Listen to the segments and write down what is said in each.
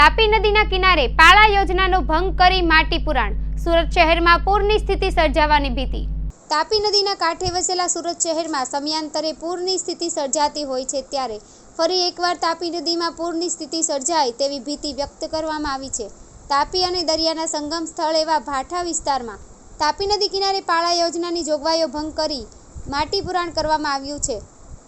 તાપી નદીના કિનારે પાળા યોજનાનો ભંગ કરી માટી પુરાણ. સુરત શહેરમાં પૂરની સ્થિતિ સર્જાવાની ભીતિ. તાપી નદીના કાંઠે વસેલા સુરત શહેરમાં સમયાંતરે પૂરની સ્થિતિ સર્જાતી હોય છે ત્યારે ફરી એકવાર તાપી નદીમાં પૂરની સ્થિતિ સર્જાય તેવી ભીતિ વ્યક્ત કરવામાં આવી છે. તાપી અને દરિયાના સંગમ સ્થળ એવા ભાઠા વિસ્તારમાં તાપી નદી કિનારે પાળા યોજનાની જોગવાઈઓ ભંગ કરી માટી પુરાણ કરવામાં આવ્યું છે.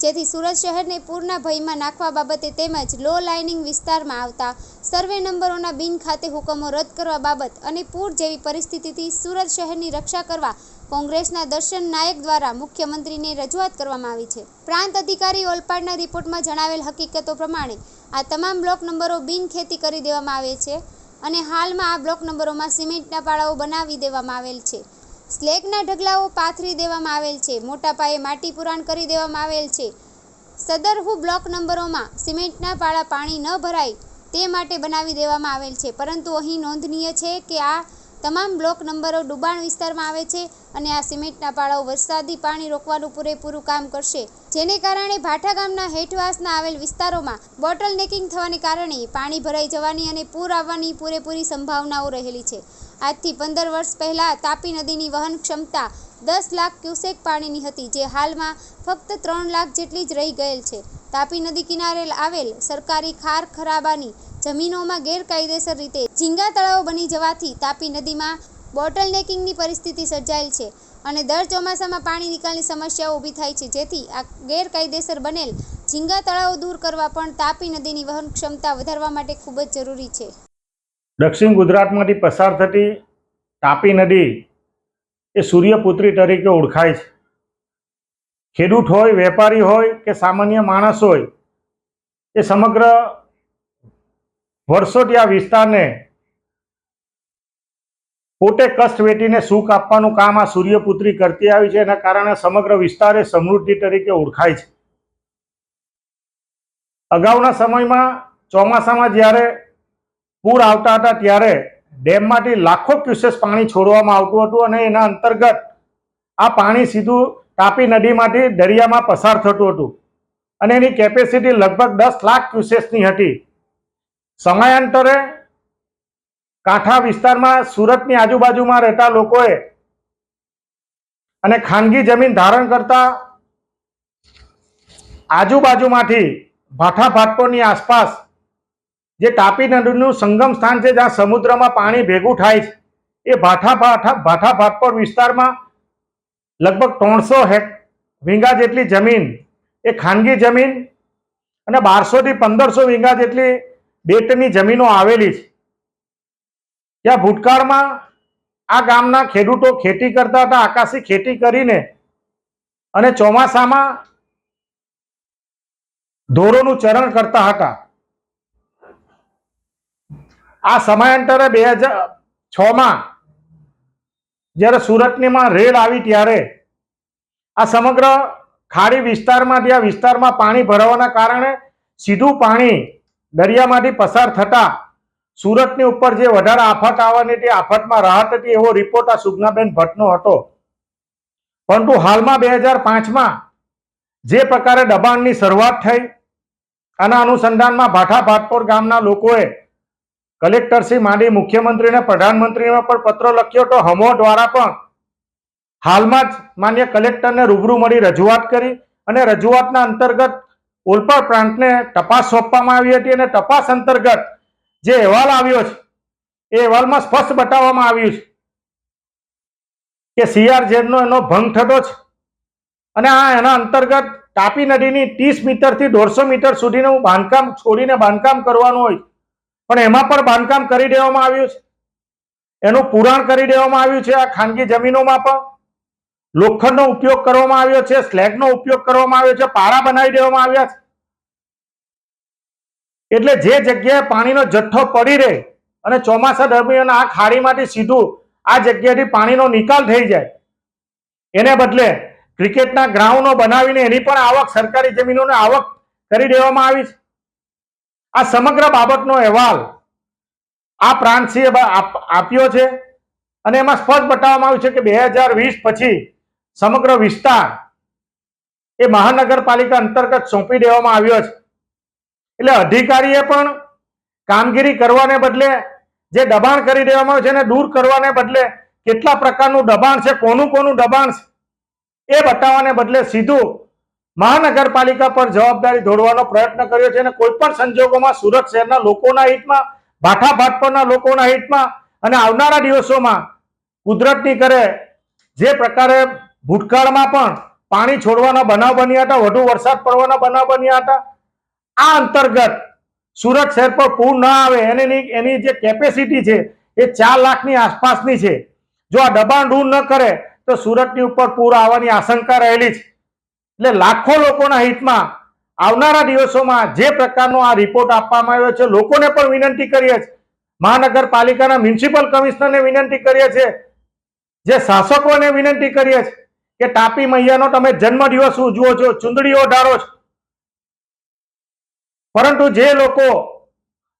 જેથી સુરત શહેરને પૂરના ભયમાં નાખવા બાબતે તેમજ લો લાઇનિંગ વિસ્તારમાં આવતા સર્વે નંબરોના બિન ખાતે હુકમો રદ કરવા બાબત અને પૂર જેવી પરિસ્થિતિથી સુરત શહેરની રક્ષા કરવા કોંગ્રેસના દર્શન નાયક દ્વારા મુખ્યમંત્રીને રજૂઆત કરવામાં આવી છે. પ્રાંત અધિકારી ઓલપાડના રિપોર્ટમાં જણાવેલ હકીકતો પ્રમાણે આ તમામ બ્લોક નંબરો બિન ખેતી કરી દેવામાં આવે છે અને હાલમાં આ બ્લોક નંબરોમાં સિમેન્ટના પાળાઓ બનાવી દેવામાં આવેલ છે. સ્લેગના ઢગલાઓ પાથરી દેવામાં આવેલ છે. મોટા પાયે માટી પુરાણ કરી દેવામાં આવેલ છે. સદરહુ બ્લોક નંબરોમાં સિમેન્ટના પાળા પાણી ન ભરાય તે માટે બનાવી દેવામાં આવેલ છે. પરંતુ અહીં નોંધનીય છે કે આ તમામ બ્લોક નંબરો ડુબાણ વિસ્તારમાં આવે છે અને આ સિમેન્ટના પાળાઓ વરસાદી પાણી રોકવાનું પૂરેપૂરું કામ કરશે. જેને કારણે ભાઠા ગામના હેઠવાસના આવેલ વિસ્તારોમાં બોટલ નેકિંગ થવાને કારણે પાણી ભરાઈ જવાની અને પૂર આવવાની પૂરેપૂરી સંભાવનાઓ રહેલી છે. આજથી પંદર વર્ષ પહેલાં તાપી નદીની વહન ક્ષમતા દસ લાખ ક્યુસેક પાણીની હતી, જે હાલમાં ફક્ત ત્રણ લાખ જેટલી જ રહી ગયેલ છે. તાપી નદી કિનારે આવેલ સરકારી ખાર ખરાબાની જમીનોમાં ગેરકાયદેસર રીતે ઝીંગા તળાવો બની જવાથી તાપી નદીમાં બોટલ નેકિંગની પરિસ્થિતિ સર્જાયેલ છે અને દર ચોમાસામાં પાણી નિકાલની સમસ્યાઓ ઊભી થાય છે, જેથી આ ગેરકાયદેસર બનેલ ઝીંગા તળાવો દૂર કરવા પણ તાપી નદીની વહન ક્ષમતા વધારવા માટે ખૂબ જ જરૂરી છે. દક્ષિણ ગુજરાતમાંથી પસાર થતી તાપી નદી એ સૂર્યપુત્રી તરીકે ઓળખાય છે. ખેડૂત હોય, વેપારી હોય કે સામાન્ય માણસ હોય, એ સમગ્ર વર્ષોથી વિસ્તારને પોતે કષ્ટ વેઠીને સુખ આપવાનું કામ આ સૂર્યપુત્રી કરતી આવી છે. એના કારણે સમગ્ર વિસ્તાર એ સમૃદ્ધિ તરીકે ઓળખાય છે. અગાઉના સમયમાં ચોમાસામાં જ્યારે પૂર આવતા હતા, ત્યારે ડેમમાંથી લાખો ક્યુસેસ પાણી છોડવામાં આવતું હતું અને એના અંતર્ગત આ પાણી સીધું તાપી નદીમાંથી દરિયામાં પસાર થતું હતું. અને એની કેપેસિટી લગભગ દસ લાખ ક્યુસેસની હતી. સમયાંતરે કાંઠા વિસ્તારમાં સુરતની આજુબાજુમાં રહેતા લોકોએ અને ખાનગી જમીન ધારણ કરતા આજુબાજુમાંથી ભાઠા ભાટકોની આસપાસ જે તાપી નદીનું સંગમ સ્થાન છે, જ્યાં સમુદ્રમાં પાણી ભેગું થાય છે. એ ભાઠા ભાઠા ભાઠા ભાટપોર વિસ્તારમાં લગભગ ત્રણસો હેક, વીંગા જેટલી જમીન, એ ખાનગી જમીન અને બારસોથી પંદરસો વીંગા જેટલી બેટની જમીનો આવેલી છે. ત્યાં ભૂતકાળમાં આ ગામના ખેડૂતો ખેતી કરતા હતા, આકાશી ખેતી કરીને અને ચોમાસામાં ઢોરોનું ચરણ કરતા હતા. આ સમયાંતરે બે હજાર છ માં જ્યારે સુરતનીમાં રેડ આવી ત્યારે આ સમગ્ર ખાડી વિસ્તારમાંથી આ વિસ્તારમાં પાણી ભરાવાના કારણે સીધું પાણી દરિયામાંથી પસાર થતા સુરતની ઉપર જે વધારે આફત આવવાની હતી, આફતમાં રાહત હતી એવો રિપોર્ટ આ સુજ્ઞાબેન ભટ્ટનો હતો. પરંતુ હાલમાં બે હજાર પાંચમાં જે પ્રકારે દબાણની શરૂઆત થઈ, આના અનુસંધાનમાં ભાઠા ભાટપોર ગામના લોકોએ કલેક્ટરશ્રી માંડી મુખ્યમંત્રીને પ્રધાનમંત્રીને પણ પત્ર લખ્યો તો હમો દ્વારા પણ હાલમાં જ માન્ય કલેક્ટરને રૂબરૂ મળી રજૂઆત કરી અને રજૂઆતના અંતર્ગત ઓલપાડ પ્રાંતને તપાસ સોંપવામાં આવી હતી અને તપાસ અંતર્ગત જે અહેવાલ આવ્યો છે, એ અહેવાલમાં સ્પષ્ટ બતાવવામાં આવ્યું છે કે સીઆરજેડનો એનો ભંગ થતો છે અને આ એના અંતર્ગત તાપી નદીની ત્રીસ મીટરથી દોઢસો મીટર સુધીનું બાંધકામ છોડીને બાંધકામ કરવાનું હોય પણ એમાં પણ બાંધકામ કરી દેવામાં આવ્યું છે. એનું પુરાણ કરી દેવામાં આવ્યું છે આ ખાનગી જમીનોમાં પણ. લોખંડનો ઉપયોગ કરવામાં આવ્યો છે, સ્લેગનો ઉપયોગ કરવામાં આવ્યો છે, પારા બનાવી દેવામાં આવ્યા છે. એટલે જે જગ્યાએ પાણીનો જથ્થો પડી રહે અને ચોમાસા દરમિયાન આ ખાડીમાંથી સીધું આ જગ્યાથી પાણીનો નિકાલ થઈ જાય, એને બદલે ક્રિકેટના ગ્રાઉન્ડો બનાવીને એની પણ આવક સરકારી જમીનોને આવક કરી દેવામાં આવી છે. આ સમગ્ર બાબતનો અહેવાલ આ પ્રાંતસીએ આપ્યો છે અને એમાં સ્પષ્ટ બતાવવામાં આવ્યું છે કે બે હજાર વીસ પછી સમગ્ર વિસ્તાર એ મહાનગરપાલિકા અંતર્ગત સોંપી દેવામાં આવ્યો છે. એટલે અધિકારીએ પણ કામગીરી કરવાને બદલે જે દબાણ કરી દેવામાં આવ્યું છે એને દૂર કરવાને બદલે કેટલા પ્રકારનું દબાણ છે, કોનું કોનું દબાણ છે, એ બતાવવાને બદલે સીધું મહાનગરપાલિકા પર જવાબદારી ઢોળવાનો પ્રયત્ન કર્યો છે અને કોઈ પણ સંજોગોમાં સુરત શહેરના લોકોના હિતમાં ભાઠાભાટ પરના લોકોના હિતમાં અને આવનારા દિવસોમાં કુદરતની કરે જે પ્રકારે ભૂતકાળમાં પણ પાણી છોડવાના બનાવ બન્યા હતા, વધુ વરસાદ પડવાના બનાવ બન્યા હતા, આ અંતર્ગત સુરત શહેર પર પૂર ન આવે એની એની જે કેપેસિટી છે એ ચાર લાખની આસપાસની છે. જો આ દબાણ દૂર ન કરે તો સુરતની ઉપર પૂર આવવાની આશંકા રહેલી છે એટલે લાખો લોકોના હિતમાં આવનારા દિવસોમાં જે પ્રકારનો આ રિપોર્ટ આપવામાં આવ્યો છે, લોકોને પણ વિનંતી કરીએ છીએ. મહાનગરપાલિકાના મ્યુનિસિપલ કમિશનરને વિનંતી કરીએ છીએ. જે શાસકોને વિનંતી કરીએ છીએ કે તાપી મૈયાનો તમે જન્મદિવસ ઉજવો છો, ચુંદડીઓ ઓઢારો છો. પરંતુ જે લોકો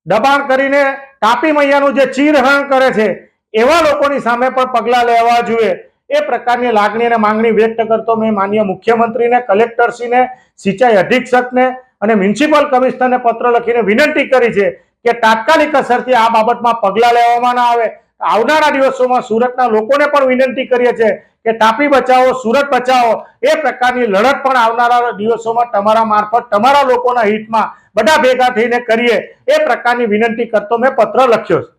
દબાણ કરીને તાપી મૈયાનું જે ચીરહરણ કરે છે, એવા લોકોની સામે પણ પગલાં લેવા જોઈએ. એ પ્રકારની લાગણી અને માંગણી વ્યક્ત કરતો મેં માન્ય મુખ્યમંત્રીને, કલેક્ટરશ્રીને, સિંચાઈ અધિક્ષકને અને મ્યુનિસિપલ કમિશનરને પત્ર લખીને વિનંતી કરી છે કે તાત્કાલિક અસરથી આ બાબતમાં પગલાં લેવામાં ના આવે. આવનારા દિવસોમાં સુરતના લોકોને પણ વિનંતી કરીએ છીએ કે તાપી બચાવો, સુરત બચાવો. એ પ્રકારની લડત પણ આવનારા દિવસોમાં તમારા મારફત તમારા લોકોના હિતમાં બધા ભેગા થઈને કરીએ. એ પ્રકારની વિનંતી કરતો મેં પત્ર લખ્યો છે.